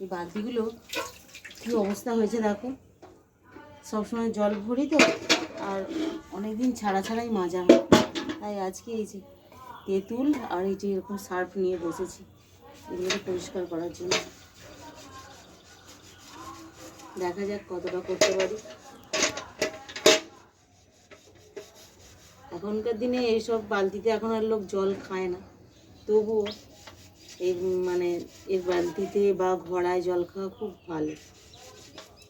এই বালতিগুলো কী অবস্থা হয়েছে দেখো? সবসময় জল ভরি তো, আর অনেক দিন ছাড়া ছাড়াই মাজা হয়। তাই আজকে এই যে তেঁতুল আর এই যে এরকম সার্ফ নিয়ে বসেছি, এগুলোকে পরিষ্কার করার জন্য। দেখা যাক কতটা করতে পারি। এখনকার দিনে এইসব বালতিতে এখন আর লোক জল খায় না। তবুও এই মানে এর বালতিতে বা ঘড়ায় জল খাওয়া খুব ভালো।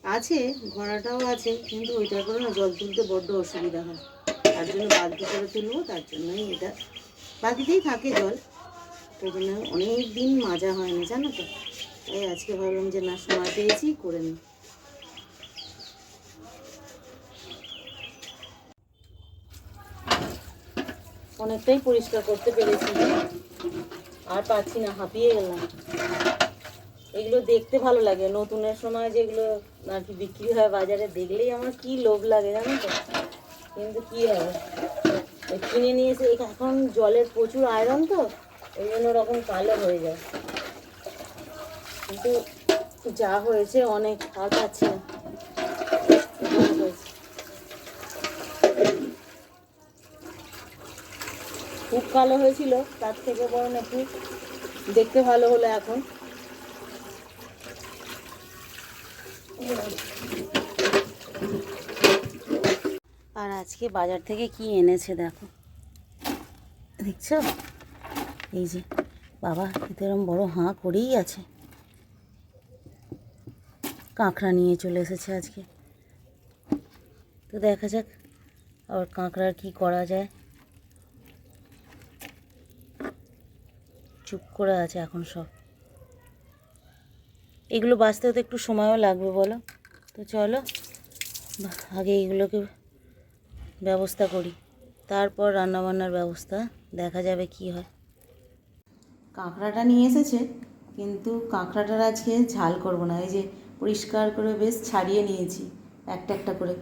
আছে, ঘোড়াটাও আছে, কিন্তু ওইটা করে না, জল তুলতে বড্ড অসুবিধা হয়। তার জন্য বালতি করে তুলবো, তার জন্যই এটা। বালতিতেই থাকে জল। ওই জন্য অনেক দিন মাজা হয়নি, জানো তো? তাই আজকে ভাবলাম যে না, সময় পেয়েছি, করে নিই। অনেকটাই পরিষ্কার করতে পেরেছি। আর পাচ্ছি না, হাঁপিয়ে গেলাম। এগুলো দেখতে ভালো লাগে। নতুনের সময় যেগুলো আর কি বিক্রি হয় বাজারে, দেখলেই আমার কি লোভ লাগে জানো তো? কিন্তু কি হবে? কিনে নিয়ে এসে, এখন জলের প্রচুর আয়রন তো ওই জন্য ওরকম কালো হয়ে যায়। কিন্তু যা হয়েছে, অনেক আর পাচ্ছি না অনেক হয়েছে। খুব কালো হয়েছিল, তার থেকে বরং একটু দেখতে ভালো হলো এখন। আর আজকে বাজার থেকে কি এনেছে দেখো? দেখছ? এই যে, বাবা এরম বড় হাঁ করেই আছে। কাঁকড়া নিয়ে চলে এসেছে আজকে। তো দেখা যাক, আবার কাঁকড়ার কি করা যায়। চুপ করে আছে এখন সব। এগুলো বাঁচতে তো একটু সময়ও লাগবে, বলো? তো চলো, আগে এগুলোকে ব্যবস্থা করি। তারপর রান্নাবান্নার ব্যবস্থা, দেখা যাবে কি হয়। কাঁকড়াটা নিয়ে এসেছে, কিন্তু কাঁকড়াটার আজকে ঝাল করব না। এই যে পরিষ্কার করে বেশ ছাড়িয়ে নিয়েছি, একটা একটা করে।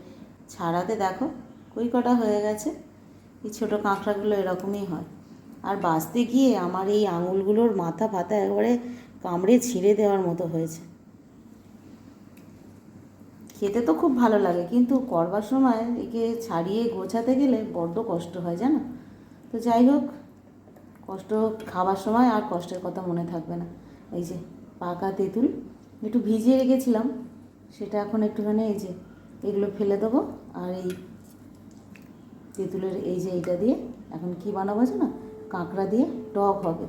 ছাড়াতে দেখো, কই কটা হয়ে গেছে? এই ছোটো কাঁকড়াগুলো এরকমই হয়। আর বাঁচতে গিয়ে আমার এই আঙুলগুলোর মাথা ফাতা একবারে কামড়ে ছিঁড়ে দেওয়ার মতো হয়েছে। খেতে তো খুব ভালো লাগে, কিন্তু করবার সময় একে ছাড়িয়ে গোছাতে গেলে বড্ড কষ্ট হয়, জানো? তো যাই হোক, কষ্ট খাবার সময় আর কষ্টের কথা মনে থাকবে না। এই যে পাকা তেঁতুল একটু ভিজিয়ে রেখেছিলাম, সেটা এখন একটুখানি এই যে এগুলো ফেলে দেবো। আর এই তেঁতুলের এই যে এইটা দিয়ে এখন কি বানাবো না কাঁকড়া দিয়ে টক হবে।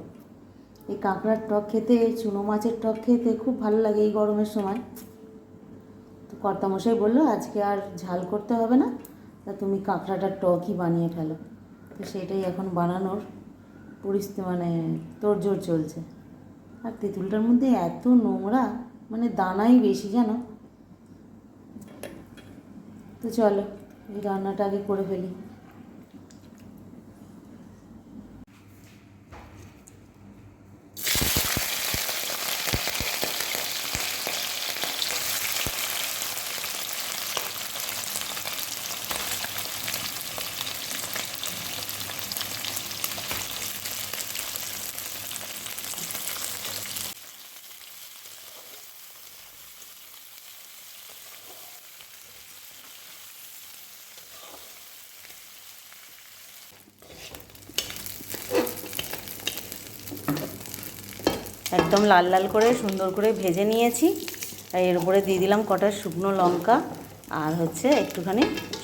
এই কাঁকড়ার টক খেতে চুনো মাছের টক খেতে খুব ভালো লাগে এই গরমের সময়। তো কর্তামশাই বলল, আজকে আর ঝাল করতে হবে না, তা তুমি কাঁকড়াটার টকই বানিয়ে ফেলো। তো সেটাই এখন বানানোর পরিস্থিতি মানে তোড়জোড় চলছে। আর তেঁতুলটার মধ্যে এত নোংরা মানে দানাই বেশি, জানো? তো চলো, এই রান্নাটা আগে করে ফেলি। একদম লাল লাল করে সুন্দর করে ভেজে নিয়েছি। আর এর উপরে দিয়ে দিলাম কটা শুকনো লঙ্কা আর হচ্ছে একটুখানি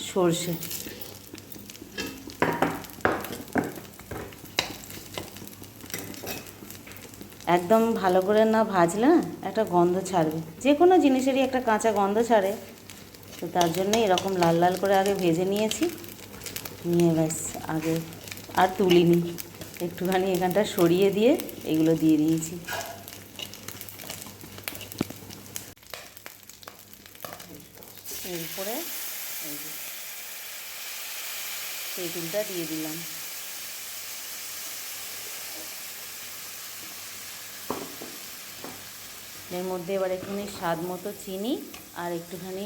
সর্ষে। একদম ভালো করে না ভাজলে না একটা গন্ধ ছাড়বে। যে কোনো জিনিসেরই একটা কাঁচা গন্ধ ছাড়ে। তো তার জন্যই এরকম লাল লাল করে আগে ভেজে নিয়েছি। নিয়ে ব্যাস, আগে আর তুলিনি। একটুখানি এখানটা সরিয়ে দিয়ে এগুলো দিয়ে দিয়েছি। এরপরে তেঁতুলটা দিয়ে দিলাম। এর মধ্যে এবার একটুখানি স্বাদ মতো চিনি আর একটুখানি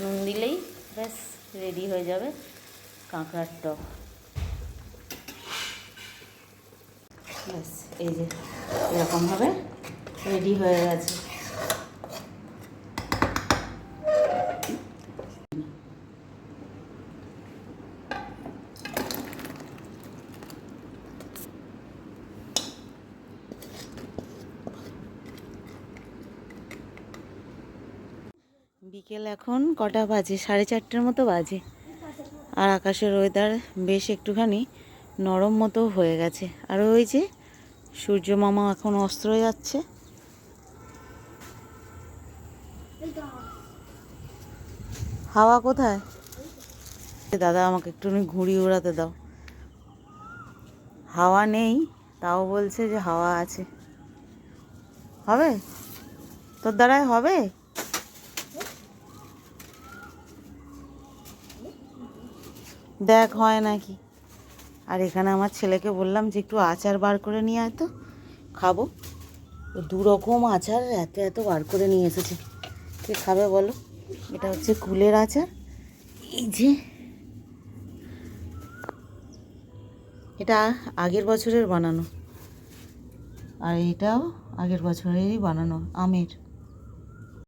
নুন দিলেই ব্যাস রেডি হয়ে যাবে কাঁকড়ার টক। ব্যাস, এই যে এরকমভাবে রেডি হয়ে গেছে। বিকেল এখন কটা বাজে? সাড়ে চারটের মতো বাজে। আর আকাশের ওয়েদার বেশ একটুখানি নরম মতো হয়ে গেছে। আর ওই যে সূর্য মামা এখন অস্ত্র যাচ্ছে। হাওয়া কোথায়? দাদা, আমাকে একটু ঘুড়ি উড়াতে দাও। হাওয়া নেই, তাও বলছে যে হাওয়া আছে। হবে? তোর দ্বারাই হবে? দেখ, হয় নাকি। আর এখানে আমার ছেলেকে বললাম যে একটু আচার বার করে নিয়ে আয় তো। খাব। দু রকম আচার এত এত বার করে নিয়ে এসেছে। কে খাবে বলো? এটা হচ্ছে কুলের আচার। এই যে। এটা আগের বছরের বানানো। আর এটাও আগের বছরেরই বানানো, আমের।